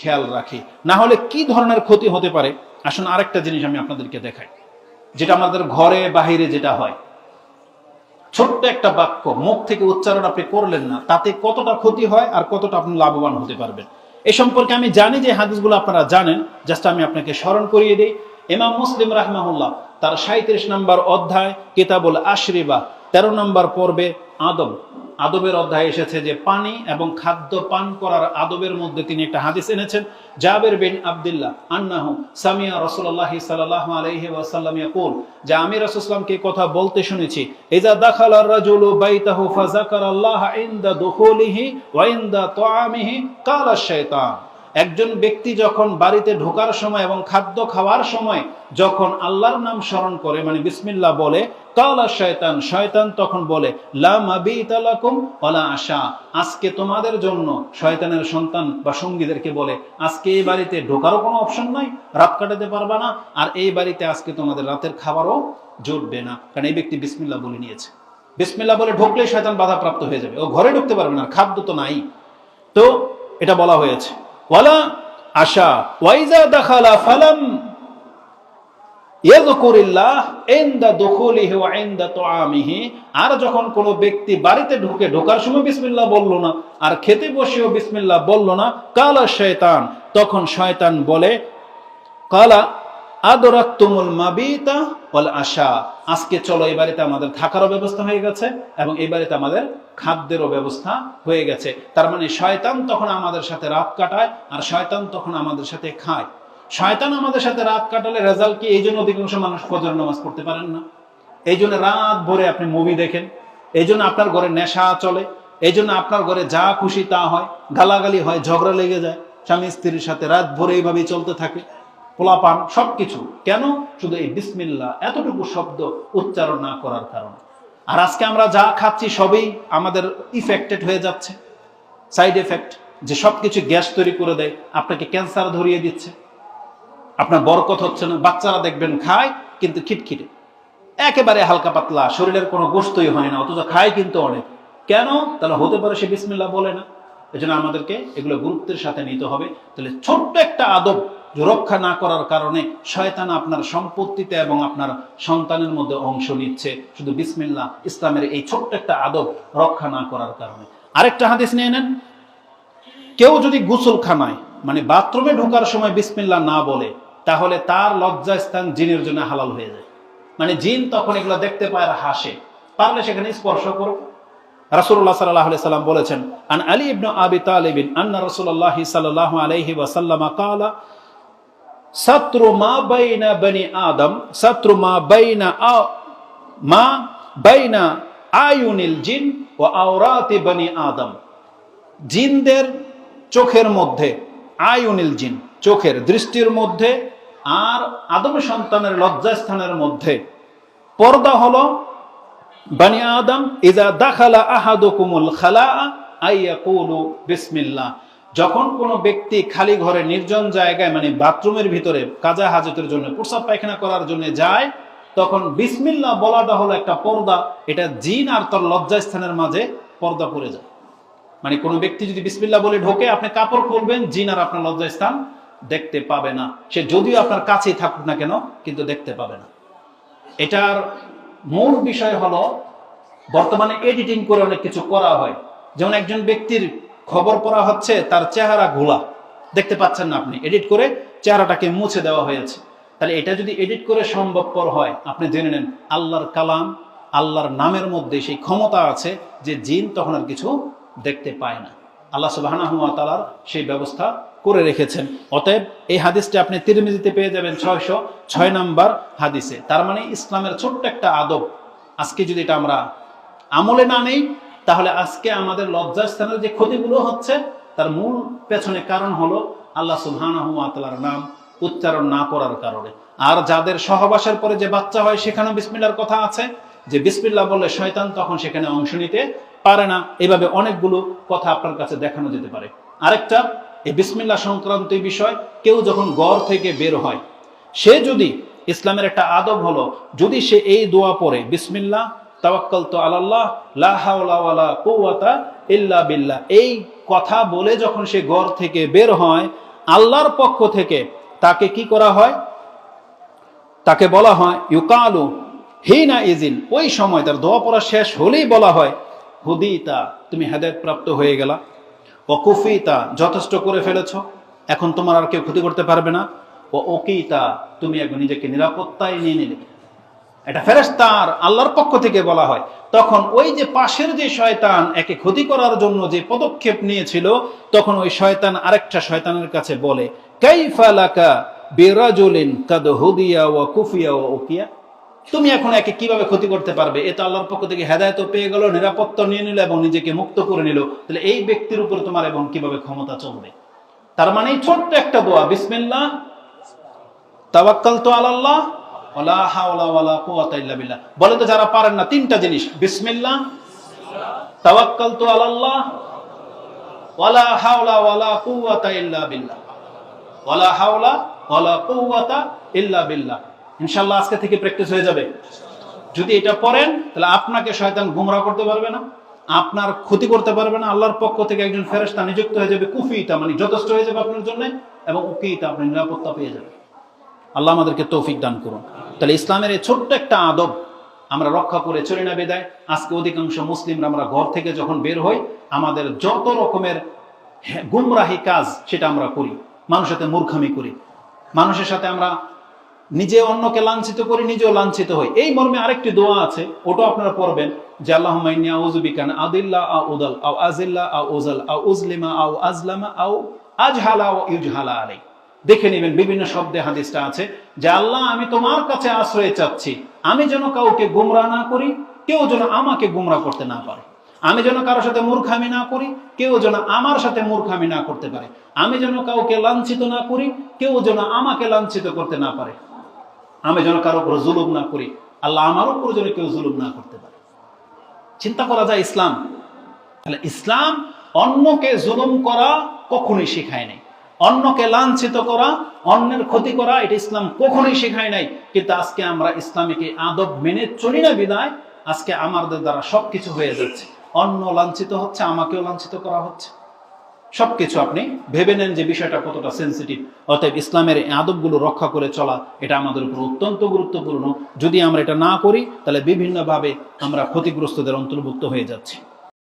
খেয়াল রাখি। না হলে কি ধরনের ক্ষতি হতে পারে? আসুন আরেকটা জিনিস আমি আপনাদেরকে দেখাই। যেটা আমাদের ঘরে বাহিরে যেটা হয়। ছোট্ট একটা বাক্য, মুখ থেকে উচ্চারণ আপনি করলেন না, তাতে কতটা ক্ষতি হয় আর কতটা আপনি লাভবান হতে পারবেন। এ সম্পর্কে আমি জানি যে হাদিসগুলো আপনারা জানেন, জাস্ট আমি আপনাকে স্মরণ করিয়ে দিই। ইমাম মুসলিম রাহমাহুল্লাহ তার সাঁত্রিশ নম্বর অধ্যায়, কিতাবুল আশরিবা, তেরো নম্বর পর্বে আদব আদবের অধ্যায় এসেছে যে পানি এবং খাদ্য পান করার আদবের মধ্যে তিনি একটা হাদিস এনেছেন। জাবের বিন আবদুল্লাহ আন্নাহ সামিয়া রসুল্লাহ সাল্লাহ আলহি ওয়াসাল্লাম যে আমি রসুলামকে কথা বলতে শুনেছি এজা দাখাল রাজুল ফাজাকার আল্লাহ ইন্দা কালা একজন ব্যক্তি যখন বাড়িতে ঢোকার সময় এবং খাদ্য খাওয়ার সময় যখন আল্লাহর নাম স্মরণ করে মানে বিসমিল্লাহ বলে, কালা শয়তান শয়তান তখন বলে আশা। আজকে তোমাদের জন্য শয়তানের সন্তান বা সঙ্গীদেরকে বলে, আজকে এই বাড়িতে ঢোকারও কোনো অপশন নাই, রাত কাটাতে পারবা না, আর এই বাড়িতে আজকে তোমাদের রাতের খাবারও জুটবে না। কারণ এই ব্যক্তি বিসমিল্লা বলে নিয়েছে। বিসমিল্লা বলে ঢুকলে শয়তান বাধাপ্রাপ্ত হয়ে যাবে। ও ঘরে ঢুকতে পারবে না খাদ্য তো নাই। তো এটা বলা হয়েছে। ওয়ালা আশা ওয়াইজা দাখালা ফালাম আর যখন কোনো ব্যক্তি বাড়িতে ঢুকে ঢোকার সময় বিসমিল্লা বলল না, আর খেতে বসেও বিসমিল্লা বলল না, কালা শয়তান, তখন শয়তান বলে, কালা আদরাতুমুল মাবিতা ওয়াল আশা। আজকে চলো, এই আমাদের থাকারও ব্যবস্থা হয়ে গেছে এবং এই আমাদের খাদ্যেরও ব্যবস্থা হয়ে গেছে। তার মানে শয়তান তখন আমাদের সাথে রাত কাটায় আর শয়তান তখন আমাদের সাথে খায়। শয়তান আমাদের সাথে রাত কাটালে রেজাল্ট কি? এই জন্য অধিকাংশ মানুষ ফজর নামাজ পড়তে পারেন না। এই জন্য রাত ভরে আপনি মুভি দেখেন। এই জন্য আপনার ঘরে নেশা চলে। এই জন্য আপনার ঘরে যা খুশি তা হয়। গালাগালি হয়, ঝগড়া লেগে যায়। স্বামী স্ত্রীর সাথে রাত ভরে এইভাবেই চলতে থাকে। পোলাপান সবকিছু। কেন? শুধু এই বিসমিল্লা, এতটুকু শব্দ উচ্চারণ না করার কারণে। আর আজকে আমরা যা খাচ্ছি সবই আমাদের ইফেক্টেড হয়ে যাচ্ছে। সাইড এফেক্ট যে সবকিছু গ্যাস তৈরি করে দেয়, আপনাকে ক্যান্সার ধরিয়ে দিচ্ছে। আপনার বরকত হচ্ছে না, বাচ্চারা দেখবেন খায় কিন্তু খিটখিটে। একেবারে হালকা পাতলা, শরীরের কোনো গোস্তই হয় না, অথচ খায় কিন্তু অনেক। কেন? তাহলে হতে পারে সে বিসমিল্লা বলে না। এজন্য আমাদেরকে এগুলো গুরুত্বের সাথে নিতে হবে। তাহলে ছোট্ট একটা আদব রক্ষা না করার কারণে শয়তান আপনার সম্পত্তিতে এবং আপনার সন্তানের মধ্যে অংশ নিচ্ছে শুধু বিসমিল্লা ইসলামের এই ছোট্ট একটা আদব রক্ষা না করার কারণে আরেকটা হাদিস নিয়ে নেন কেউ যদি গোসলখানায় মানে বাথরুমে ঢোকার সময় বিসমিল্লা না বলে তাহলে তার লজ্জাস্থান জিনের জন্য হালাল হয়ে যায় মানে জিন তখন এগুলো দেখতে পায় আর হাসে পারলে সেখানে স্পর্শ করো রাসূলুল্লাহ সাল্লাল্লাহু আলাইহি সাল্লাম বলেছেন আন আলী ইবনে আবি তালিব আন্না রাসূলুল্লাহ সাল্লাল্লাহু আলাইহি ওয়াসাল্লাম قال সাত্রু মা বাইনা বনি আদম সাত্রু মা বাইনা আ- মা বাইনা আয়ুনিল জিন ও আওরাতি বনি আদম। জিনদের চোখের মধ্যে, আয়ুনিল জিন, চোখের দৃষ্টির মধ্যে আর আদম সন্তানের লজ্জাস্থানের মধ্যে। পর্দা হলো বানি আদম ইজা দাখালা আহাদুকুমুল খালা আইয়াকুলু বিসমিল্লাহ। যখন কোনো ব্যক্তি খালি ঘরে নির্জন জায়গায় মানে বাথরুমের ভিতরে কাজা হাজতের জন্য প্রসাব পায়খানা করার জন্য যায়, তখন বিসমিল্লা বলাটা হলো একটা পর্দা। এটা জিন আর তার লজ্জাস্থানের মাঝে পর্দা পড়ে যায়। মানে কোনো ব্যক্তি যদি বিসমিল্লা বলে ঢোকে, আপনি কাপড় খুলবেন, জিন আর আপনার লজ্জাস্থান দেখতে পাবে না। সে যদিও আপনার কাছেই থাকুক না কেন, কিন্তু দেখতে পাবে না। এটার মূল বিষয় হলো, বর্তমানে এডিটিং করে অনেক কিছু করা হয়। যেমন একজন ব্যক্তির খবর পড়া হচ্ছে তার চেহারা ঘোলা দেখতে পাচ্ছেন না আপনি। এডিট করে চেহারাটাকে মুছে দেওয়া হয়েছে। তাহলে এটা যদি এডিট করে সম্ভবপর হয়, আপনি জেনে নেন, আল্লাহর কালাম, আল্লাহর নামের মধ্যে সেই ক্ষমতা আছে যে জিন তখন আর কিছু দেখতে পায় না। আল্লাহ সুবাহানাহু ওয়া তাআলার সেই ব্যবস্থা করে রেখেছেন। অতএব এই হাদিসটি আপনি তিরমিজিতে পেয়ে যাবেন ছয়শো ছয় নাম্বার হাদিসে। তার মানে ইসলামের ছোট্ট একটা আদব। আজকে যদি এটা আমরা আমলে না নেই তাহলে আজকে আমাদের লজ্জাস্থানের যে ক্ষতিগুলো হচ্ছে, তার মূল পেছনে কারণ হলো আল্লাহ সুবহানাহু ওয়া তাআলার নাম উচ্চারণ না করার কারণে। আর যাদের সহবাসের পরে যে বাচ্চা হয়, সেখানেও বিসমিল্লার কথা আছে, যে বিসমিল্লাহ বললে শয়তান তখন সেখানে অংশ নিতে পারে না। এভাবে অনেকগুলো কথা আপনার কাছে দেখানো যেতে পারে। আরেকটা, এই বিসমিল্লা সংক্রান্ত বিষয়, কেউ যখন গড় থেকে বের হয়, সে যদি ইসলামের একটা আদব হলো, যদি সে এই দোয়া পরে বিসমিল্লাহ তাওয়াক্কাল আল্লাহ লা হাওলা ইল্লা বিল্লাহ। এই কথা বলে যখন সে ঘর থেকে বের হয়, আল্লাহর পক্ষ থেকে তাকে কি করা হয়? তাকে বলা হয় ইউকালু হিনা ইজিন। ওই সময় তার দোয়া পড়া শেষ হলেই বলা হয়, হুদিতা, তুমি হেদায়ত প্রাপ্ত হয়ে গেলা। ও কুফিতা, যথেষ্ট করে ফেলেছ। এখন তোমার আর কেউ ক্ষতি করতে পারবে না। ও ওকিতা তুমি একবার নিজেকে নিরাপত্তায় নিয়ে নিলে। এটা ফেরেস্তার আল্লাহর পক্ষ থেকে বলা হয়। তখন ওই যে পাশের যে শয়তান, একে ক্ষতি করার জন্য যে পদক্ষেপ নিয়েছিল, তখন ওই শয়তান আরেকটা শয়তানের কাছে বলে কুফিয়া ওয়া উকিয়া? তুমি এখন একে কীভাবে ক্ষতি করতে পারবে? এ তো আল্লাহর পক্ষ থেকে হেদায়ত পেয়ে গেল, নিরাপত্তা নিয়ে নিল এবং নিজেকে মুক্ত করে নিল। তাহলে এই ব্যক্তির উপর তোমার এবং কীভাবে ক্ষমতা চলবে? তার মানে ছোট্ট একটা দোয়া, বিসমিল্লাহ তাওয়াক্কাল তো আল্লাহ ইল্লা বিল্লাহ। বলে তো যারা পারেন না, তিনটা জিনিস। বিসমিল্লাহ তাওয়াক্কাল তো আল্লাহ ওয়ালা হাওলা ওয়ালা কুওয়াতা ইল্লা বিল্লাহ। হাওলা বিল্লাহ। আজকে থেকে প্র্যাকটিস হয়ে যাবে। যদি এটা পড়েন, তাহলে আপনাকে শয়তান গুমরা করতে পারবে না, আপনার ক্ষতি করতে পারবে না, আল্লাহর পক্ষ থেকে একজন ফেরেশতা নিযুক্ত হয়ে যাবে। কুফিটা মানে যথেষ্ট হয়ে যাবে আপনার জন্য, এবং উকিটা আপনি নিরাপত্তা পেয়ে যাবেন আল্লাহ আমাদেরকে তৌফিক দান করুন। তাহলে ইসলামের এই ছোট্ট একটা আদব আমরা রক্ষা করে চলি না বেদায়। আজকে অধিকাংশ মুসলিমরা আমরা ঘর থেকে যখন বের হই, আমাদের যত রকমের গুমরাহি কাজ সেটা আমরা করি। মানুষের সাথে মূর্খামি করি। মানুষের সাথে আমরা নিজে অন্যকে লাঞ্ছিত করি, নিজেও লাঞ্ছিত হই। এই মর্মে আরেকটি দোয়া আছে, ওটা আপনারা পড়বেন যে আল্লাহ আউজুবিকান আদিল্লা আউ উদাল আউ আজিল্লা আউ উজাল আউ উজলিমা আউ আজলামা আউ আজহালা ইউজহালা আলাই দেখে নেবেন, বিভিন্ন শব্দে হাদিসটা আছে, যে আল্লাহ, আমি তোমার কাছে আশ্রয় চাচ্ছি। আমি যেন কাউকে গুমরা না করি, কেউ যেন আমাকে গুমরা করতে না পারে। আমি যেন কারোর সাথে মূর্খামি না করি, কেউ যেন আমার সাথে মূর্খামি না করতে পারে। আমি যেন কাউকে লাঞ্ছিত না করি, কেউ যেন আমাকে লাঞ্ছিত করতে না পারে। আমি যেন কারও উপর জুলুম না করি, আল্লাহ আমার উপর যেন কেউ জুলুম না করতে পারে। চিন্তা করা যায় ইসলাম? তাহলে ইসলাম অন্যকে জুলুম করা কখনোই শেখায় নাই। অন্যকে লাঞ্ছিত করা, অন্যের ক্ষতি করা, এটা ইসলাম কখনোই শেখায় নাই। কিন্তু আজকে আমরা ইসলামিক আদব মেনে চলি না বিদায়, আজকে আমাদের দ্বারা সবকিছু হয়ে যাচ্ছে। অন্য লাঞ্ছিত হচ্ছে, আমাকেও লাঞ্ছিত করা হচ্ছে। সবকিছু আপনি ভেবে নেন যে বিষয়টা কতটা সেন্সিটিভ অতএব ইসলামের আদবগুলো রক্ষা করে চলা, এটা আমাদের উপর অত্যন্ত গুরুত্বপূর্ণ। যদি আমরা এটা না করি, তাহলে বিভিন্নভাবে আমরা ক্ষতিগ্রস্তদের অন্তর্ভুক্ত হয়ে যাচ্ছি।